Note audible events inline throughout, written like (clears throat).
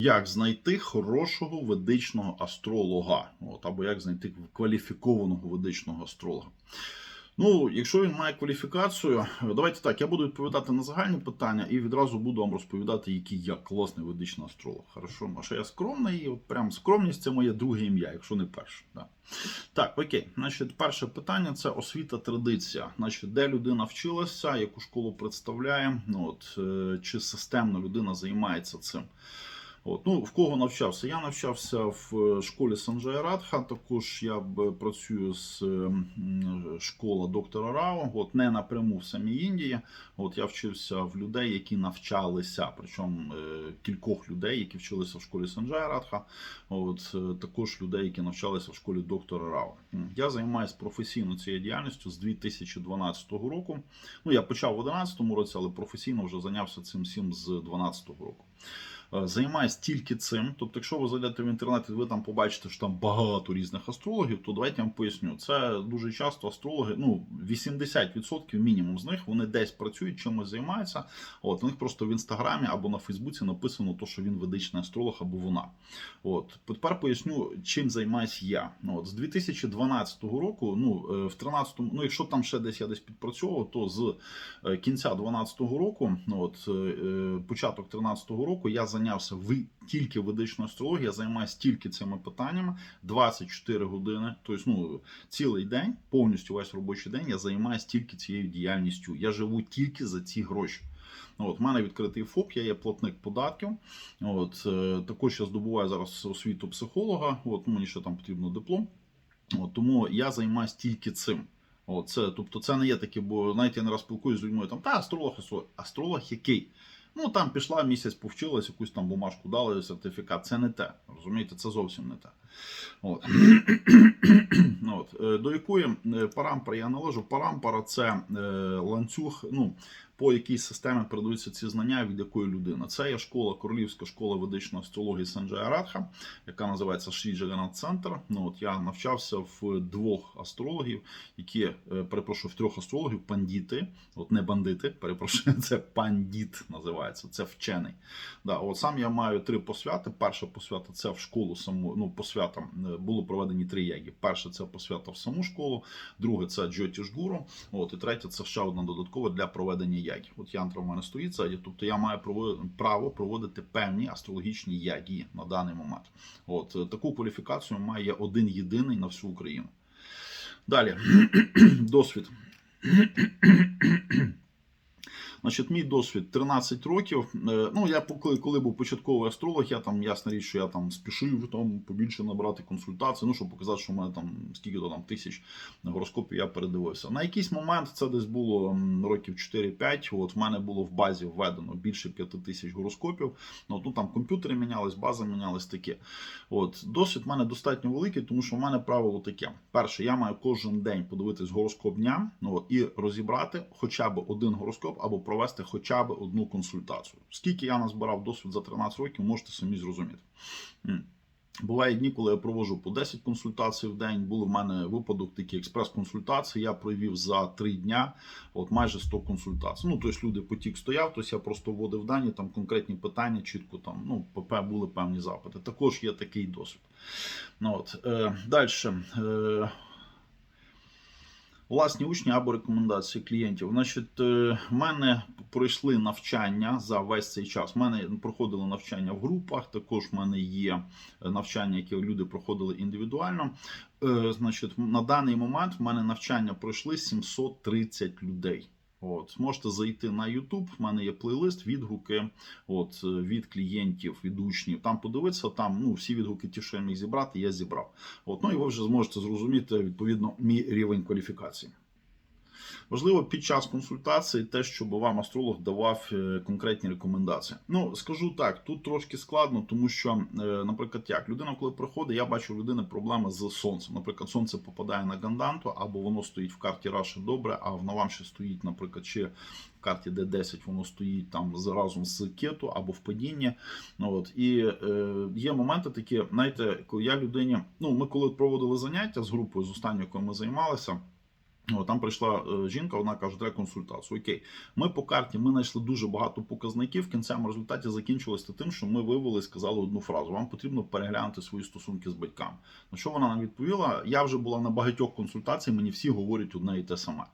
Як знайти хорошого ведичного астролога, От, або як знайти кваліфікованого ведичного астролога. Ну, якщо він має кваліфікацію, давайте так, я буду відповідати на загальні питання і відразу буду вам розповідати, який я класний ведичний астролог. Хорошо, а що я скромний, і от прям скромність це моє друге ім'я, якщо не перше. Да. Так, окей. Значить, перше питання це освіта традиція. Значить, де людина вчилася, яку школу представляє, ну, от, е, чи системно людина займається цим. От, ну, в кого навчався? Я навчався в е, школі Санджая Радха. Також я б працюю з е, школа доктора Рао. От не напряму в самій Індії. От я вчився в людей, які навчалися, причому е, кількох людей, які вчилися в школі Санджая Радха. От е, також людей, які навчалися в школі доктора Рао. Я займаюся професійно цією діяльністю з 2012 року. Ну я почав в 2011 році, але професійно вже зайнявся цим всім з 2012 року. Е, Займаюсь тільки цим. Тобто, якщо ви зайдете в інтернет і ви там побачите, що там багато різних астрологів, то давайте я вам поясню. Це дуже часто астрологи, ну 80% мінімум з них вони десь працюють, чимось займаються. От у них просто в інстаграмі або на Фейсбуці написано, то, що він ведичний астролог або вона. От тепер поясню, чим займаюсь я. От з 2012 року, ну е, в 13 ну якщо там ще десь я десь підпрацьовував, то з е, кінця 12 року, от початок 13 року, я зайнявся в тільки ведичною астрологією, я займаюся тільки цими питаннями 24 години. Тобто, ну цілий день, повністю весь робочий день, я займаюся тільки цією діяльністю. Я живу тільки за ці гроші. От, в мене відкритий ФОП, я є платник податків. От, е, також я здобуваю зараз освіту психолога. От, ну, мені ще там потрібно диплом. От, тому я займаюся тільки цим. От, це, тобто це не є таке, бо знаєте, я не раз спілкуюся з людьми, там, та астролог, астролог, астролог який? Ну там пішла місяць, повчилась, якусь там бумажку дали, сертифікат. Це не те. Розумієте, це зовсім не те. От. (clears throat) Ну, от. Е, До якої е, я належу? Парампара це е, ланцюг, ну, по якій системі передаються ці знання від якої людини. Це є школа, королівська школа ведичної астрології Санджая Радха, яка називається Шріджаганат Центр. Ну, от я навчався в двох астрологів, які, е, перепрошую, в трьох астрологів пандіти, от не бандити, перепрошую, (laughs) це пандіт називається, це вчений. Да, от сам я маю три посвяти. Перша посвята це в школу саму, ну, посвята е, було проведені три яги. Перше це посвята в саму школу, друге це Джотіш Гуру, от і третє це ще одна додаткова для проведення яги. От янтра в мене стоїть ззаді, тобто я маю право проводити певні астрологічні ягії на даний момент. От е, таку кваліфікацію має один єдиний на всю Україну. Далі (clears throat) досвід. (clears throat) Значить, мій досвід 13 років. Е, Ну, я коли, коли був початковий астролог, я там ясна річ, що я там спішив там побільше набрати консультацій, ну щоб показати, що в мене там скільки то там тисяч гороскопів я передивився. На якийсь момент це десь було років 4-5. От в мене було в базі введено більше 5 тисяч гороскопів. Ну, ну там комп'ютери мінялись, база мінялась таке. От досвід в мене достатньо великий, тому що в мене правило таке: перше, я маю кожен день подивитись гороскоп дня, ну от, і розібрати хоча б один гороскоп або провести хоча б одну консультацію. Скільки я назбирав досвід за 13 років, можете самі зрозуміти. Буває дні, коли я проводжу по 10 консультацій в день. Були в мене випадок такі експрес-консультації. Я провів за 3 дня от майже 100 консультацій. Ну, тобто люди потік стояв, тобто я просто вводив дані, там конкретні питання, чітко там, ну, були певні запити. Також є такий досвід. Ну, от, е, Далі. Е, Власні учні або рекомендації клієнтів. Значить, е, в мене пройшли навчання за весь цей час. У мене проходили навчання в групах. Також в мене є навчання, які люди проходили індивідуально. Е, Значить, на даний момент в мене навчання пройшли 730 людей. От, можете зайти на YouTube, в мене є плейлист, відгуки от, е, від клієнтів, від учнів. Там подивитися, там ну, всі відгуки, ті, що я міг зібрати, я зібрав. От, ну і ви вже зможете зрозуміти відповідно мій рівень кваліфікації. Важливо під час консультації те, щоб вам астролог давав е, конкретні рекомендації. Ну скажу так, тут трошки складно, тому що, е, наприклад, як людина, коли приходить, я бачу у людини проблеми з сонцем. Наприклад, сонце попадає на ганданту, або воно стоїть в карті Раші добре, а в Навамші стоїть, наприклад, чи в карті Д10 воно стоїть там разом з кету або в падінні. Ну, от. І е, є моменти такі, знаєте, я людині, ну ми коли проводили заняття з групою з останньою, якою ми займалися. О, там прийшла е, жінка, вона каже, треба консультацію. Окей, ми по карті ми знайшли дуже багато показників. В кінцевому результаті закінчилося тим, що ми вивели і сказали одну фразу: вам потрібно переглянути свої стосунки з батьками. На що вона нам відповіла? Я вже була на багатьох консультаціях, мені всі говорять одне і те саме.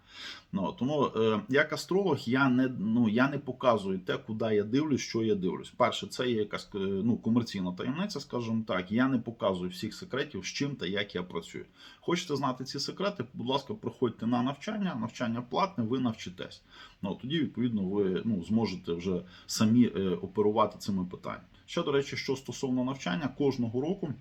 Ну, тому е, як астролог, я не ну я не показую те, куди я дивлюсь, що я дивлюсь. Перше, це є якась е, ну, комерційна таємниця, скажімо так. Я не показую всіх секретів, з чим та як я працюю. Хочете знати ці секрети? Будь ласка, проходьте на навчання. Навчання платне, ви навчитесь. Ну тоді, відповідно, ви ну, зможете вже самі е, оперувати цими питаннями. Ще до речі, що стосовно навчання, кожного року.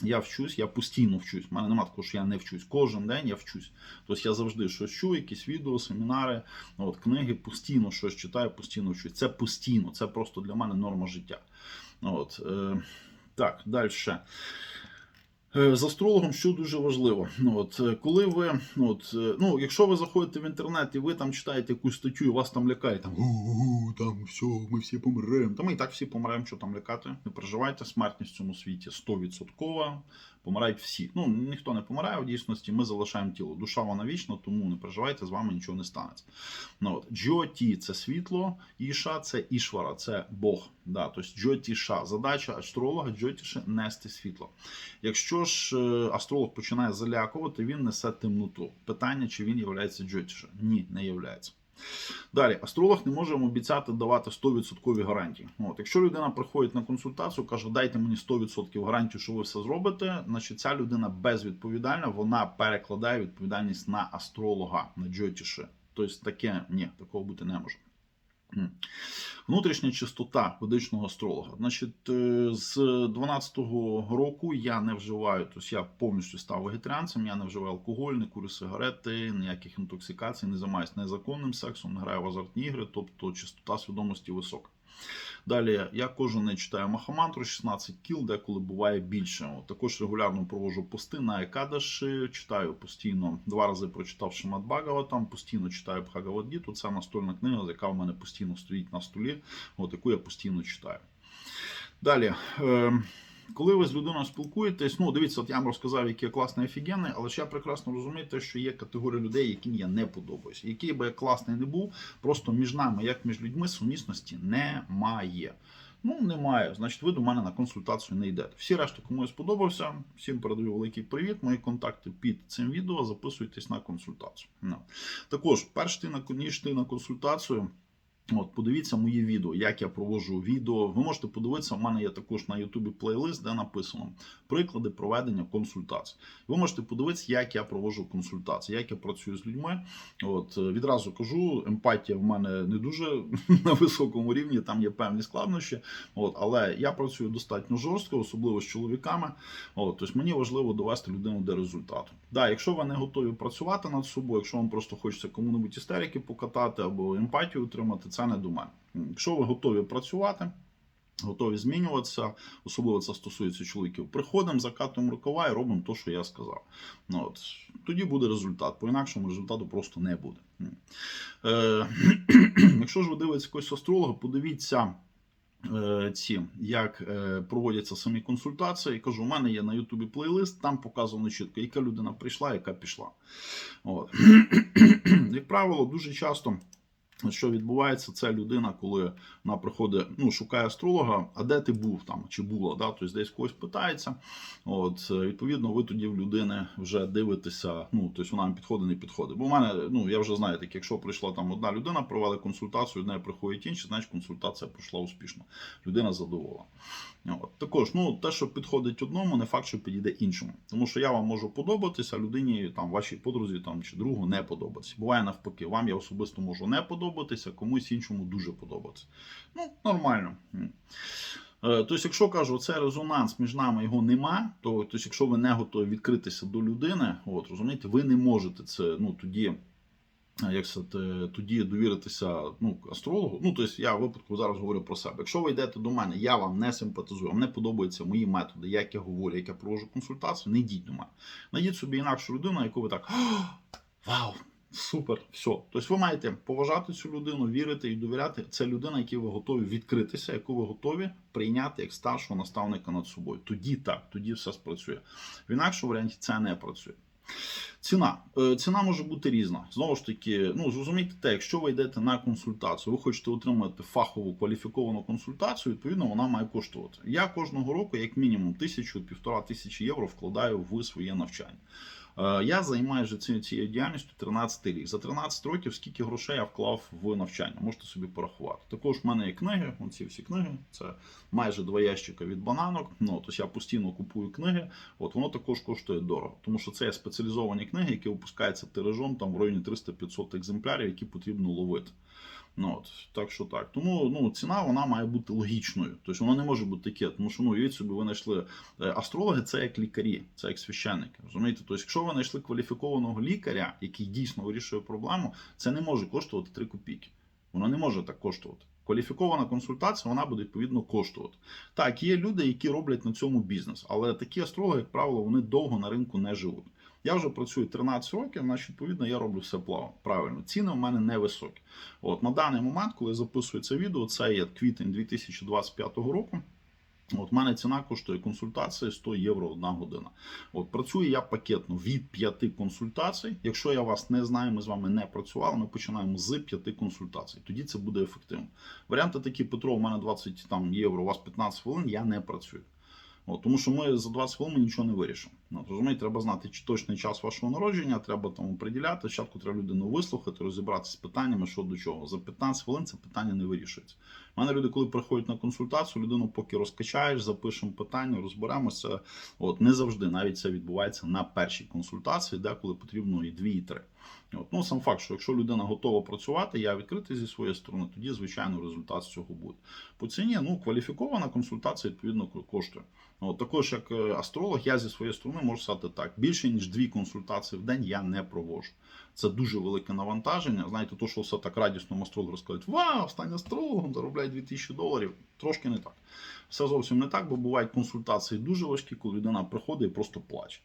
Я вчусь, я постійно вчусь. У мене немає такого, що я не вчусь. Кожен день я вчусь. Тобто я завжди щось чую, якісь відео, семінари, от, книги, постійно щось читаю, постійно вчусь. Це постійно, це просто для мене норма життя. От, е, так, далі. Е, З астрологом, що дуже важливо, ну от е, коли ви, ну, от, е, ну якщо ви заходите в інтернет і ви там читаєте якусь статтю, і вас там лякає, там «У-у-у, там все, ми всі помремо. Та ми і так всі помремо, що там лякати. Не переживайте, смертність в цьому світі 100%. Помирають всі. Ну ніхто не помирає в дійсності. Ми залишаємо тіло. Душа вона вічна, тому не переживайте, з вами нічого не станеться. Ну от Джоті це світло, іша це ішвара, це Бог. Да, тобто Джотіша. Задача астролога Джотіші нести світло. Якщо ж е, астролог починає залякувати, він несе темноту. Питання, чи він є Джотіша? Ні, не являється. Далі, астролог не може вам обіцяти давати 100% гарантії. От, якщо людина приходить на консультацію, каже, дайте мені 100% гарантію, що ви все зробите, значить ця людина безвідповідальна, вона перекладає відповідальність на астролога, на джотіше. Тобто таке ні, такого бути не може. Внутрішня чистота ведичного астролога. Значить, е, з 12-го року я не вживаю, тобто я повністю став вегетаріанцем, я не вживаю алкоголь, не курю сигарети, ніяких інтоксикацій, не займаюся незаконним сексом, не граю в азартні ігри, тобто чистота свідомості висока. Далі я кожен день читаю Махамантру 16 кіл, деколи буває більше. Також регулярно провожу пости на Екадаші, читаю постійно, два рази прочитав Шимат Бхагаватам, постійно читаю Бхагавадгіту. Це настольна книга, яка в мене постійно стоїть на столі, от, яку я постійно читаю. Далі. Е- коли ви з людиною спілкуєтесь, ну дивіться, от я вам розказав, який я класний офігенний, але я прекрасно розумію, те, що є категорія людей, яким я не подобаюся. Який би я класний не був, просто між нами, як між людьми, сумісності немає. Ну, немає. Значить, ви до мене на консультацію не йдете. Всі решта, кому я сподобався, всім передаю великий привіт. Мої контакти під цим відео. Записуйтесь на консультацію. Ну. Також, перш ти на ніж ти на консультацію. От, подивіться мої відео, як я проводжу відео. Ви можете подивитися, в мене є також на Ютубі плейлист, де написано приклади проведення консультацій. Ви можете подивитися, як я проводжу консультації, як я працюю з людьми. От відразу кажу, емпатія в мене не дуже (laughs) на високому рівні, там є певні складнощі. От, але я працюю достатньо жорстко, особливо з чоловіками. От, тобто мені важливо довести людину до результату. Да, якщо ви не готові працювати над собою, якщо вам просто хочеться кому-небудь істерики покатати або емпатію отримати, це не до мене. Якщо ви готові працювати, готові змінюватися, особливо це стосується чоловіків, приходимо, закатуємо рукава і робимо те, що я сказав. Ну, от, Тоді буде результат. По інакшому результату просто не буде. Е, (clears throat) Якщо ж ви дивитесь якогось астролога, подивіться. е, Ці як е, проводяться самі консультації, кажу, у мене є на Ютубі плейлист, там показано чітко, яка людина прийшла, яка пішла. От. (clears throat) Як правило, дуже часто що відбувається, це людина, коли вона приходить, ну, шукає астролога, а де ти був там чи була, да? тобто десь когось питається. От, Відповідно, ви тоді в людини вже дивитеся, ну, тобто вона підходить, не підходить. Бо в мене, ну, я вже знаю, так, якщо прийшла там одна людина, провели консультацію, від неї приходять інші, значить консультація пройшла успішно. Людина задоволена. От. Також, ну, те, що підходить одному, не факт, що підійде іншому. Тому що я вам можу подобатися, а людині, там, вашій подрузі там, чи другу не подобатися. Буває навпаки, вам я особисто можу не подобатися, комусь іншому дуже подобатися. Ну, нормально. Е, Тобто, якщо кажу, це резонанс між нами його нема, то тобто, якщо ви не готові відкритися до людини, от розумієте, ви не можете це ну тоді. Як сказати, тоді довіритися ну, астрологу. Ну, тобто я в випадку зараз говорю про себе. Якщо ви йдете до мене, я вам не симпатизую, вам не подобаються мої методи, як я говорю, як я проводжу консультацію, не йдіть до мене. Найдіть собі інакшу людину, яку ви так вау, супер, все. Тобто ви маєте поважати цю людину, вірити і довіряти. Це людина, якій ви готові відкритися, яку ви готові прийняти як старшого наставника над собою. Тоді так, тоді все спрацює. В інакшому варіанті це не працює. Ціна. Е, Ціна може бути різна. Знову ж таки, ну зрозумійте те, якщо ви йдете на консультацію, ви хочете отримати фахову кваліфіковану консультацію, відповідно, вона має коштувати. Я кожного року, як мінімум, тисячу півтора тисячі євро вкладаю в своє навчання. Е, Я займаюся ці- цією діяльністю 13 рік. За 13 років скільки грошей я вклав в навчання, можете собі порахувати. Також в мене є книги, оці всі книги, це майже два ящика від бананок. Ну, тобто я постійно купую книги. От воно також коштує дорого, тому що це є спеціалізовані книги, які випускаються тиражом там в районі 300-500 екземплярів, які потрібно ловити. Ну, от, так що так. Тому ну, ціна вона має бути логічною. Тобто вона не може бути таке. Тому що ну, уявіть собі, ви знайшли е, астрологи, це як лікарі, це як священники. Розумієте? Тобто, якщо ви знайшли кваліфікованого лікаря, який дійсно вирішує проблему, це не може коштувати 3 копійки. Воно не може так коштувати. Кваліфікована консультація вона буде відповідно коштувати. Так, є люди, які роблять на цьому бізнес, але такі астрологи, як правило, вони довго на ринку не живуть. Я вже працюю 13 років, значить, відповідно, я роблю все. Правильно. Ціни у мене невисокі. От на даний момент, коли я записую це відео, це є квітень 2025 року. От в мене ціна коштує консультація 100 євро одна година. От працюю я пакетно від 5 консультацій. Якщо я вас не знаю, ми з вами не працювали. Ми починаємо з 5 консультацій. Тоді це буде ефективно. Варіанти такі, Петро, у мене 20 там, євро, у вас 15 хвилин, я не працюю. От, тому що ми за 20 хвилин нічого не вирішимо. Ну, розумієте, треба знати чи точний час вашого народження, треба там приділяти. Спочатку треба людину вислухати, розібратися з питаннями, що до чого. За 15 хвилин це питання не вирішується. У мене люди, коли приходять на консультацію, людину поки розкачаєш, запишемо питання, розберемося. От не завжди навіть це відбувається на першій консультації, деколи потрібно і дві, і три. От. Ну, сам факт, що якщо людина готова працювати, я відкритий зі своєї сторони, тоді, звичайно, результат з цього буде. По ціні ну, кваліфікована консультація відповідно коштує. От, також, як е, астролог, я зі своєї сторони можу сказати так: більше ніж дві консультації в день я не проводжу. Це дуже велике навантаження. Знаєте, то, що все так радісно астролог розказують, вау, стань астрологом, заробляй 2000 доларів. Трошки не так. Все зовсім не так, бо бувають консультації дуже важкі, коли людина приходить і просто плаче.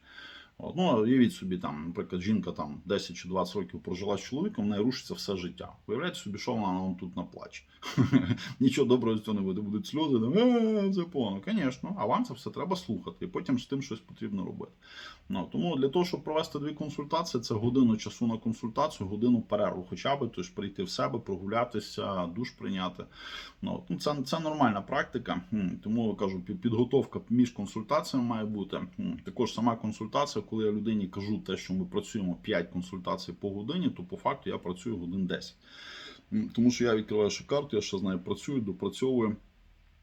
Ну, уявіть собі, там, наприклад, жінка там 10 чи 20 років прожила з чоловіком, в неї рушиться все життя. Уявляєте собі, що вона вам тут наплаче. (laughs) Нічого доброго з цього не буде. Будуть сльози, «Е, все погано. Звісно, а вам це все треба слухати, і потім з тим щось потрібно робити. Ну, тому для того, щоб провести дві консультації, це годину часу на консультацію, годину перерву, хоча б тож прийти в себе, прогулятися, душ прийняти. Ну, ну, це, це нормальна практика. Тому кажу, підготовка між консультаціями має бути. Також сама консультація, коли я людині кажу те, що ми працюємо 5 консультацій по годині, то по факту я працюю годин 10. Тому що я відкриваю ще карту, я ще з нею працюю, допрацьовую.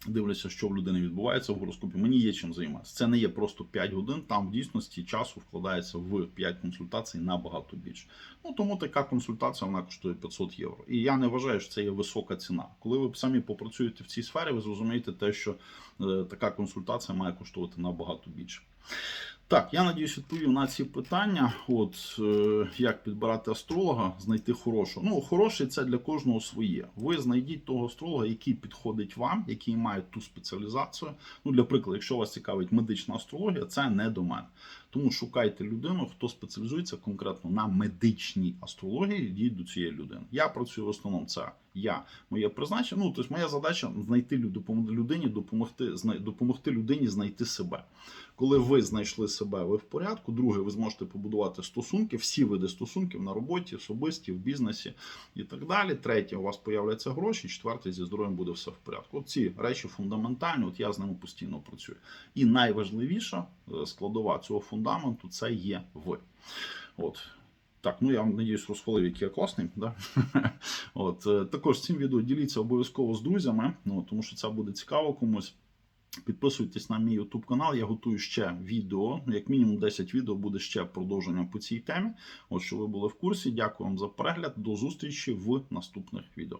Дивлюся, що в людини відбувається в гороскопі. Мені є чим займатися. Це не є просто 5 годин. Там в дійсності часу вкладається в 5 консультацій набагато більше. Ну тому така консультація вона коштує 500 євро. І я не вважаю, що це є висока ціна. Коли ви самі попрацюєте в цій сфері, ви зрозумієте те, що е, така консультація має коштувати набагато більше. Так, я надіюсь, відповів на ці питання. От е, як підбирати астролога, знайти хорошого. Ну, хороший це для кожного своє. Ви знайдіть того астролога, який підходить вам, який має ту спеціалізацію. Ну, для прикладу, якщо вас цікавить медична астрологія, це не до мене. Тому шукайте людину, хто спеціалізується конкретно на медичній астрології, йдіть до цієї людини. Я працюю в основному це я, моє призначення. Ну, тобто моя задача знайти людині, допомогти, допомогти людині знайти себе. Коли ви знайшли себе, ви в порядку. Друге, ви зможете побудувати стосунки, всі види стосунків на роботі, особисті, в бізнесі і так далі. Третє, у вас появляться гроші. Четверте, зі здоров'ям буде все в порядку. От ці речі фундаментальні. От я з ними постійно працюю. І найважливіша е, складова цього фундаменту це є ви. От. Так, ну я вам надіюсь, розхвалив, який я класний. Да? (laughs) От, е, також цим відео діліться обов'язково з друзями, ну, тому що це буде цікаво комусь. Підписуйтесь на мій YouTube канал, я готую ще відео. Як мінімум 10 відео буде ще продовження по цій темі. От що ви були в курсі. Дякую вам за перегляд. До зустрічі в наступних відео.